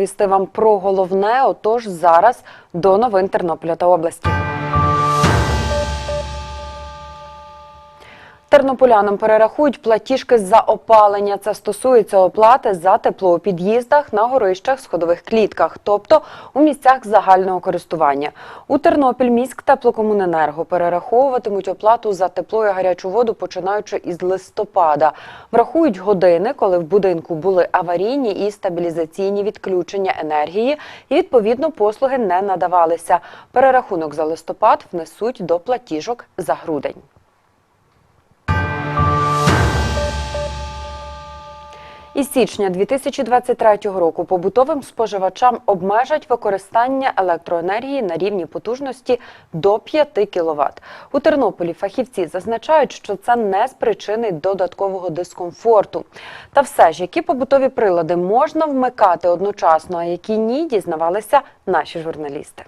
Вісти вам про головне. Отож, зараз до новин Тернополя та області. Тернополянам перерахують платіжки за опалення. Це стосується оплати за тепло у під'їздах, на горищах, сходових клітках, тобто у місцях загального користування. У Тернопіль міськ теплокомуненерго перераховуватимуть оплату за тепло і гарячу воду, починаючи із листопада. Врахують години, коли в будинку були аварійні і стабілізаційні відключення енергії, і відповідно послуги не надавалися. Перерахунок за листопад внесуть до платіжок за грудень. Із січня 2023 року побутовим споживачам обмежать використання електроенергії на рівні потужності до 5 кВт. У Тернополі фахівці зазначають, що це не спричинить додаткового дискомфорту. Та все ж, які побутові прилади можна вмикати одночасно, а які ні, дізнавалися наші журналісти.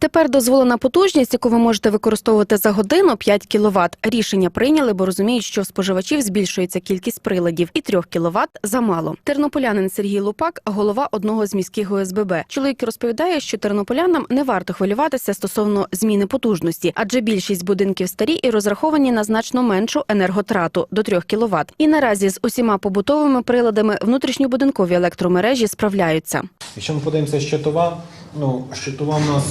Тепер дозволена потужність, яку ви можете використовувати за годину 5 кВт. Рішення прийняли, бо розуміють, що споживачів збільшується кількість приладів, і 3 кВт замало. Тернополянин Сергій Лупак, голова одного з міських ОСББ. Чоловік розповідає, що тернополянам не варто хвилюватися стосовно зміни потужності, адже більшість будинків старі і розраховані на значно меншу енерготрату до 3 кВт. І наразі з усіма побутовими приладами внутрішньобудинкові електромережі справляються. Якщо ми подивимося щитова, ну щитова в нас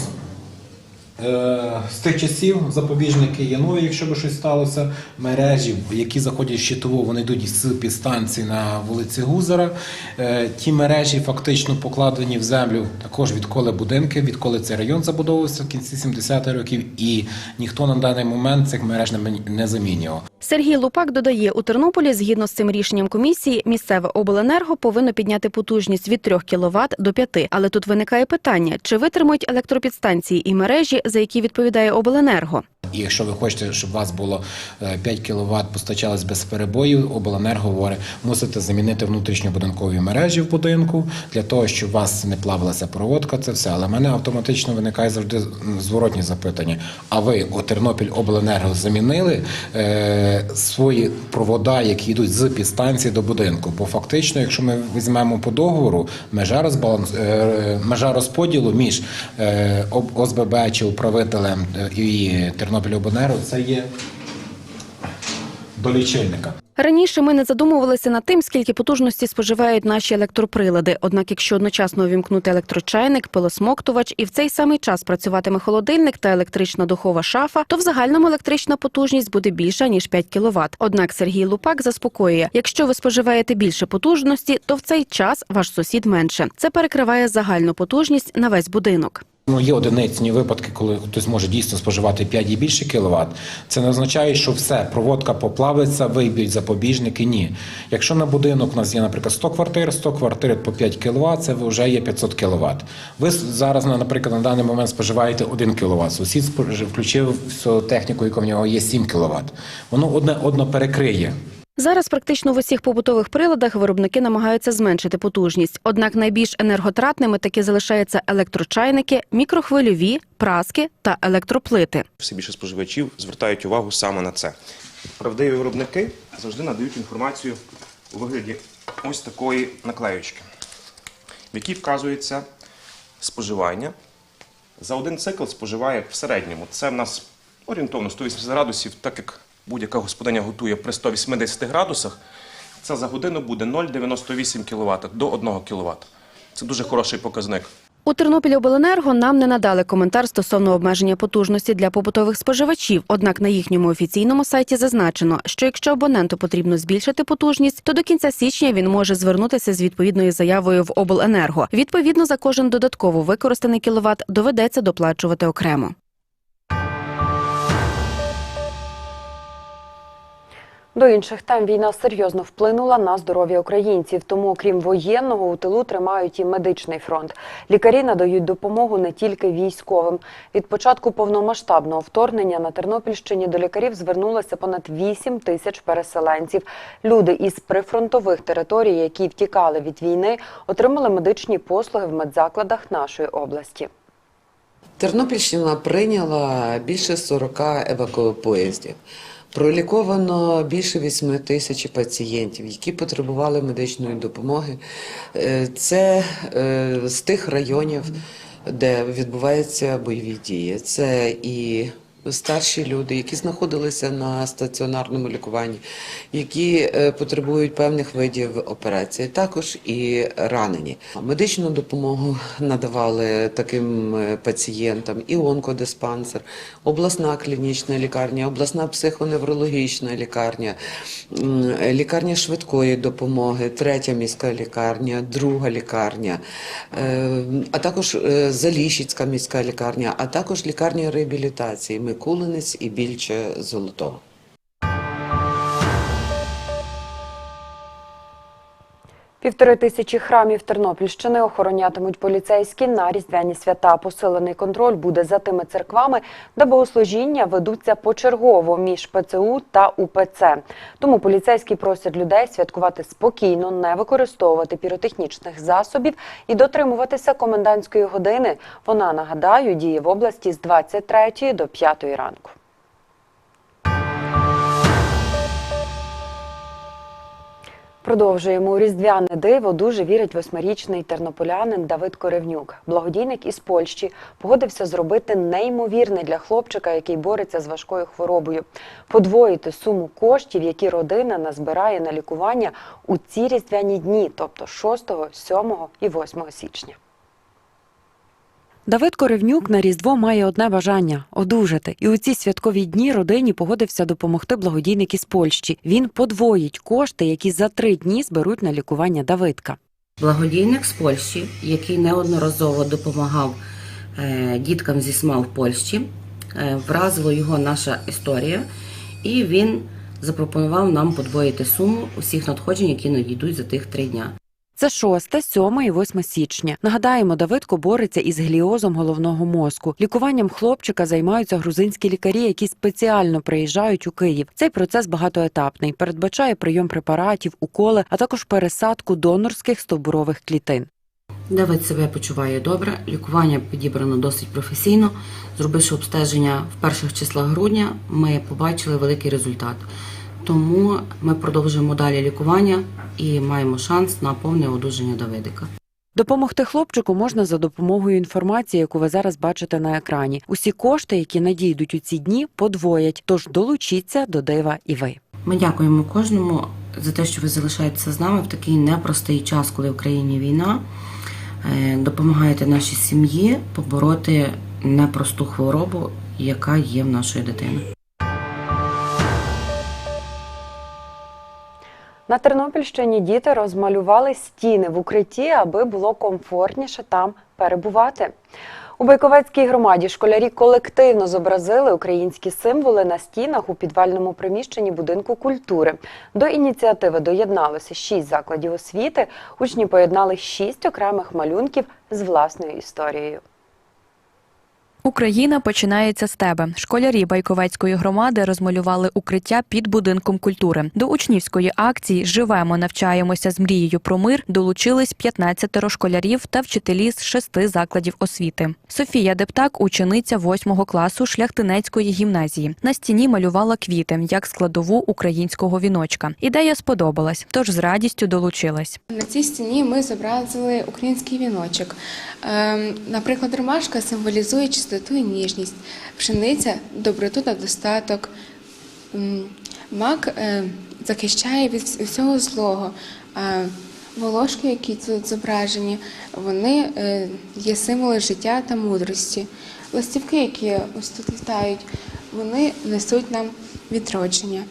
з тих часів запобіжники є нові, якщо би щось сталося. Мережі, які заходять в щитову, вони йдуть з підстанції на вулиці Гузера. Е, ті мережі фактично покладені в землю також відколи будинки, відколи цей район забудовувався в кінці 70-х років, і ніхто на даний момент цих мереж не замінював. Сергій Лупак додає, у Тернополі, згідно з цим рішенням комісії, місцеве обленерго повинно підняти потужність від 3 кВт до 5. Але тут виникає питання, чи витримують електропідстанції і мережі, за які відповідає обленерго. І якщо ви хочете, щоб у вас було е, 5 кВт постачалось без перебоїв, обленерго говорить, мусите замінити внутрішньобудинкові мережі в будинку для того, щоб у вас не плавилася проводка. Це все. Але в мене автоматично виникає завжди зворотні запитання. А ви у Тернопіль обленерго замінили е, свої провода, які йдуть з підстанції до будинку? Бо фактично, якщо ми візьмемо по договору, межа розбаланс е, межа розподілу між е, ОСББ чи управителем е, і Тернопільобленерго це є до лічильника. Раніше ми не задумувалися над тим, скільки потужності споживають наші електроприлади. Однак, якщо одночасно увімкнути електрочайник, пилосмоктувач і в цей самий час працюватиме холодильник та електрична духова шафа, то в загальному електрична потужність буде більша ніж 5 кВт. Однак Сергій Лупак заспокоює: якщо ви споживаєте більше потужності, то в цей час ваш сусід менше. Це перекриває загальну потужність на весь будинок. Ну, є одиницні випадки, коли хтось може дійсно споживати 5 і більше кіловат. Це не означає, що все, проводка поплавиться, виб'ють запобіжники. Ні. Якщо на будинок у нас є, наприклад, 100 квартир, 100 квартир по 5 кВт, це вже є 500 кВт. Ви зараз, на- наприклад, на даний момент споживаєте 1 кВт. Сусід включив всю техніку, яка в нього є 7 кВт. Воно одне одно перекриє. Зараз практично в усіх побутових приладах виробники намагаються зменшити потужність. Однак найбільш енерготратними таки залишаються електрочайники, мікрохвильові, праски та електроплити. все більше споживачів звертають увагу саме на це. Правдиві виробники завжди надають інформацію у вигляді ось такої наклеючки, в якій вказується споживання. За один цикл споживає в середньому. Це в нас орієнтовно 180 градусів, так як будь-яка господиня готує при 180 градусах, це за годину буде 0,98 кВт до 1 кВт. Це дуже хороший показник. У Тернопіль Обленерго нам не надали коментар стосовно обмеження потужності для побутових споживачів. Однак на їхньому офіційному сайті зазначено, що якщо абоненту потрібно збільшити потужність, то до кінця січня він може звернутися з відповідною заявою в обленерго. Відповідно, за кожен додатково використаний кіловат доведеться доплачувати окремо. До інших тем війна серйозно вплинула на здоров'я українців. Тому, окрім воєнного, у тилу тримають і медичний фронт. Лікарі надають допомогу не тільки військовим. Від початку повномасштабного вторгнення на Тернопільщині до лікарів звернулося понад 8 тисяч переселенців. Люди із прифронтових територій, які втікали від війни, отримали медичні послуги в медзакладах нашої області. Тернопільщина прийняла більше 40 евакуопоїздів. Проліковано більше 8 тисяч пацієнтів, які потребували медичної допомоги. Е, Це е, з тих районів, де відбуваються бойові дії. Це і старші люди, які знаходилися на стаціонарному лікуванні, які е, потребують певних видів операцій, також і ранені. Медичну допомогу надавали таким е, пацієнтам і онкодиспансер, обласна клінічна лікарня, обласна психоневрологічна лікарня, лікарня швидкої допомоги, третя міська лікарня, друга лікарня, е, а також Заліщицька міська лікарня, а також лікарня реабілітації Микулинець і більше Золотого. Півтори тисячі храмів Тернопільщини охоронятимуть поліцейські на різдвяні свята. Посилений контроль буде за тими церквами, де богослужіння ведуться почергово між ПЦУ та УПЦ. Тому поліцейські просять людей святкувати спокійно, не використовувати піротехнічних засобів і дотримуватися комендантської години. Вона нагадаю діє в області з 23 до 5 ранку. Продовжуємо різдвяне диво. Дуже вірить восьмирічний тернополянин Давид Коревнюк. Благодійник із Польщі погодився зробити неймовірне для хлопчика, який бореться з важкою хворобою. Подвоїти суму коштів, які родина назбирає на лікування у ці різдвяні дні, тобто 6, 7 і 8 січня. Давид Коревнюк на Різдво має одне бажання одужати. І у ці святкові дні родині погодився допомогти благодійник із Польщі. Він подвоїть кошти, які за три дні зберуть на лікування Давидка. Благодійник з Польщі, який неодноразово допомагав е, діткам зі СМА в Польщі, е, вразила його наша історія, і він запропонував нам подвоїти суму усіх надходжень, які надійдуть за тих три дня. Це 6, 7 і 8 січня. Нагадаємо, Давидко бореться із гліозом головного мозку. Лікуванням хлопчика займаються грузинські лікарі, які спеціально приїжджають у Київ. Цей процес багатоетапний, передбачає прийом препаратів, уколи, а також пересадку донорських стовбурових клітин. Давид себе почуває добре. Лікування підібрано досить професійно. Зробивши обстеження в перших числах грудня, ми побачили великий результат. Тому ми продовжуємо далі лікування і маємо шанс на повне одужання Давидика. Допомогти хлопчику можна за допомогою інформації, яку ви зараз бачите на екрані. Усі кошти, які надійдуть у ці дні, подвоять. Тож долучіться до дива і ви. Ми дякуємо кожному за те, що ви залишаєтеся з нами в такий непростий час, коли в країні війна. Е, Допомагаєте нашій сім'ї побороти непросту хворобу, яка є в нашої дитини. На Тернопільщині діти розмалювали стіни в укритті, аби було комфортніше там перебувати. У Байковецькій громаді школярі колективно зобразили українські символи на стінах у підвальному приміщенні будинку культури. До ініціативи доєдналося шість закладів освіти. Учні поєднали шість окремих малюнків з власною історією. Україна починається з тебе. Школярі Байковецької громади розмалювали укриття під будинком культури. До учнівської акції Живемо, навчаємося з мрією про мир. Долучились 15 школярів та вчителі з шести закладів освіти. Софія Дептак, учениця 8 класу Шляхтинецької гімназії. На стіні малювала квіти як складову українського віночка. Ідея сподобалась, тож з радістю долучилась. На цій стіні ми зобразили український віночок. Ем, Наприклад, ромашка символізує чистоту і ніжність, пшениця доброту та достаток. Мак е, захищає від всього злого. А волошки, які тут зображені, вони е, є символи життя та мудрості. Ластівки, які ось тут літають, вони несуть нам відродження.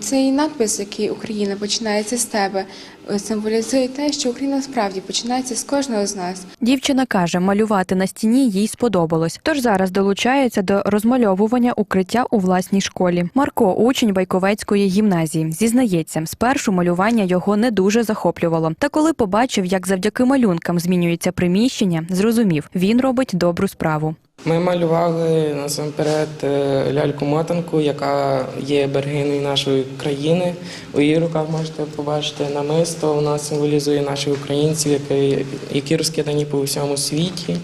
Цей надпис, який Україна починається з тебе, е, символізує те, що Україна справді починається з кожного з нас. Дівчина каже, малювати на стіні їй сподобалось, тож зараз долучається до розмальовування укриття у власній школі. Марко, учень Байковецької гімназії, зізнається, спершу малювання його не дуже захоплювало. Та коли побачив, як завдяки малюнкам змінюється приміщення, зрозумів, він робить добру справу. Ми малювали насамперед е, ляльку-мотанку, яка є бергиною нашої країни. У її руках можете побачити намисто. Вона символізує наших українців, які, які розкидані по всьому світі.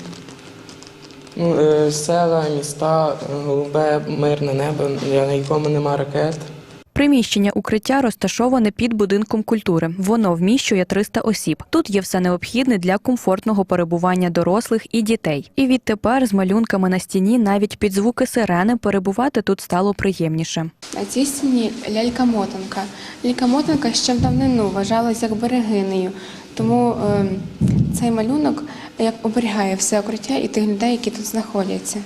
Ну, е, села, міста, е, голубе, мирне небо, на якому нема ракет. Приміщення укриття розташоване під будинком культури. Воно вміщує 300 осіб. Тут є все необхідне для комфортного перебування дорослих і дітей. І відтепер з малюнками на стіні навіть під звуки сирени перебувати тут стало приємніше. На цій стіні лялька-мотанка. Лялька-мотанка ще в давнину вважалась як берегинею, тому е, цей малюнок як оберігає все укриття і тих людей, які тут знаходяться.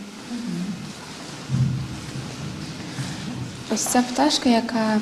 Ось ця пташка, яка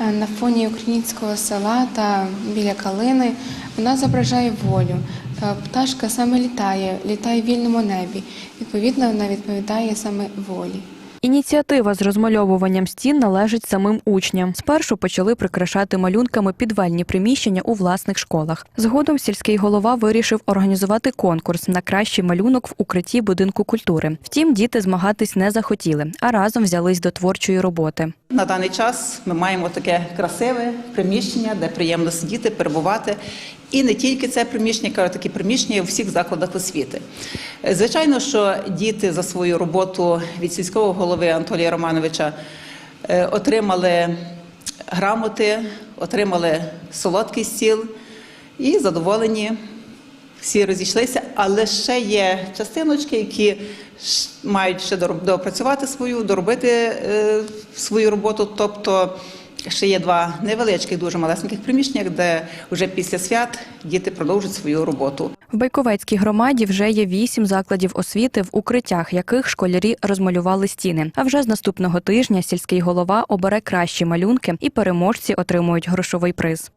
е, на фоні українського села та біля калини, вона зображає волю. Е, Пташка саме літає, літає в вільному небі. Відповідно, вона відповідає саме волі. Ініціатива з розмальовуванням стін належить самим учням. Спершу почали прикрашати малюнками підвальні приміщення у власних школах. Згодом сільський голова вирішив організувати конкурс на кращий малюнок в укритті будинку культури. Втім, діти змагатись не захотіли, а разом взялись до творчої роботи. На даний час ми маємо таке красиве приміщення, де приємно сидіти, перебувати. І не тільки це приміщення, кажу, такі приміщення у всіх закладах освіти. Е, Звичайно, що діти за свою роботу від сільського голови Анатолія Романовича е, отримали грамоти, отримали солодкий стіл і задоволені. Всі розійшлися, але ще є частиночки, які мають ще доопрацювати свою, доробити е, свою роботу. Тобто ще є два невеличких, дуже малесеньких приміщення, де вже після свят діти продовжують свою роботу. В Байковецькій громаді вже є вісім закладів освіти, в укриттях яких школярі розмалювали стіни. А вже з наступного тижня сільський голова обере кращі малюнки, і переможці отримують грошовий приз.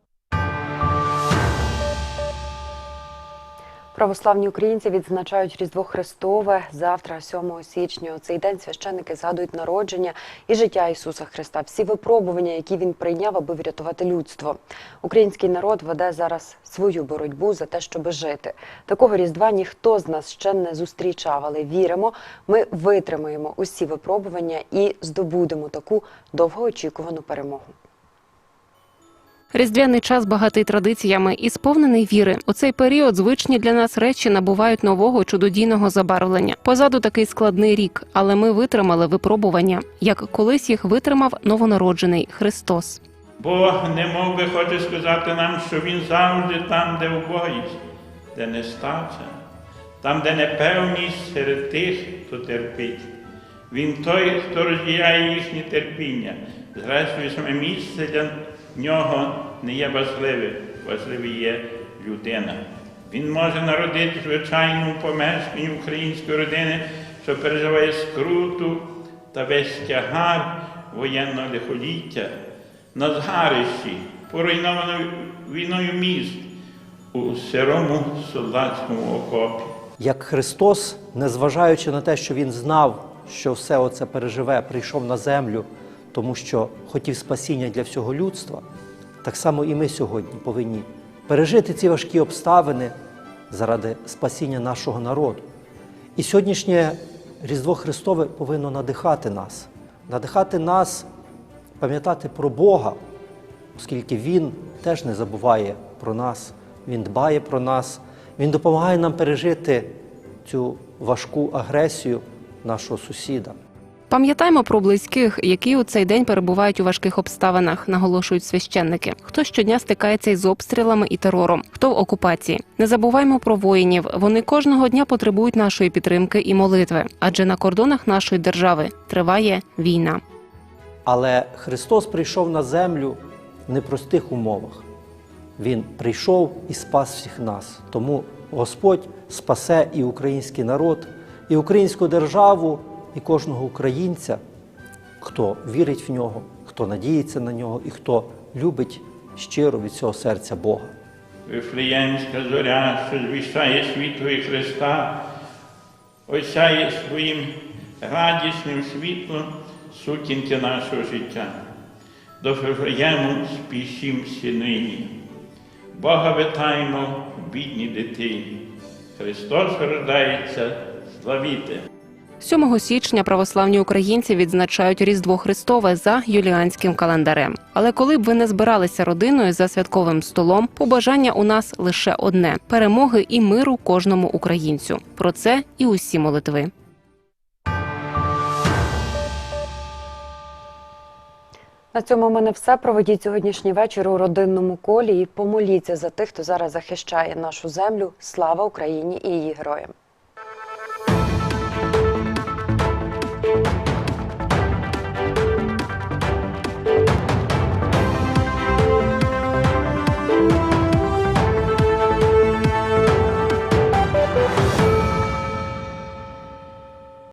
Православні українці відзначають Різдво Христове завтра, 7 січня. У цей день священники згадують народження і життя Ісуса Христа, всі випробування, які він прийняв, аби врятувати людство. Український народ веде зараз свою боротьбу за те, щоб жити. Такого різдва ніхто з нас ще не зустрічав, але віримо, ми витримаємо усі випробування і здобудемо таку довгоочікувану перемогу. Різдвяний час багатий традиціями і сповнений віри. У цей період звичні для нас речі набувають нового чудодійного забарвлення. Позаду такий складний рік, але ми витримали випробування, як колись їх витримав новонароджений Христос. Бог не мов би хоче сказати нам, що Він завжди там, де убогість, де нестача, там, де непевність серед тих, хто терпить. Він той, хто розділяє їхнє терпіння. Зрештою, саме місце для нього не є важливе, важливе є людина. Він може народити звичайному помешканні української родини, що переживає скруту та весь тягар воєнного лихоліття на згарищі, поруйнованою війною міст у сирому солдатському окопі. як Христос, незважаючи на те, що Він знав, що все оце переживе, прийшов на землю, тому що хотів спасіння для всього людства, так само і ми сьогодні повинні пережити ці важкі обставини заради спасіння нашого народу. І сьогоднішнє Різдво Христове повинно надихати нас, надихати нас пам'ятати про Бога, оскільки Він теж не забуває про нас, Він дбає про нас, Він допомагає нам пережити цю важку агресію нашого сусіда. Пам'ятаймо про близьких, які у цей день перебувають у важких обставинах, наголошують священники. Хто щодня стикається із обстрілами і терором, хто в окупації. Не забуваймо про воїнів. Вони кожного дня потребують нашої підтримки і молитви, адже на кордонах нашої держави триває війна. Але Христос прийшов на землю в непростих умовах. Він прийшов і спас всіх нас. Тому Господь спасе і український народ, і українську державу, і кожного українця, хто вірить в нього, хто надіється на нього і хто любить щиро від цього серця Бога. Вифлеємська зоря, що звіщає світло Христа, осяє своїм радісним світлом сутінки нашого життя. До Вифлеєму спішім нині. Бога витаємо в бідній дитині. Христос рождається, славіте! 7 січня православні українці відзначають Різдво Христове за юліанським календарем. Але коли б ви не збиралися родиною за святковим столом, побажання у нас лише одне перемоги і миру кожному українцю. Про це і усі молитви. На цьому в мене все. Проведіть сьогоднішній вечір у родинному колі і помоліться за тих, хто зараз захищає нашу землю. Слава Україні і її героям.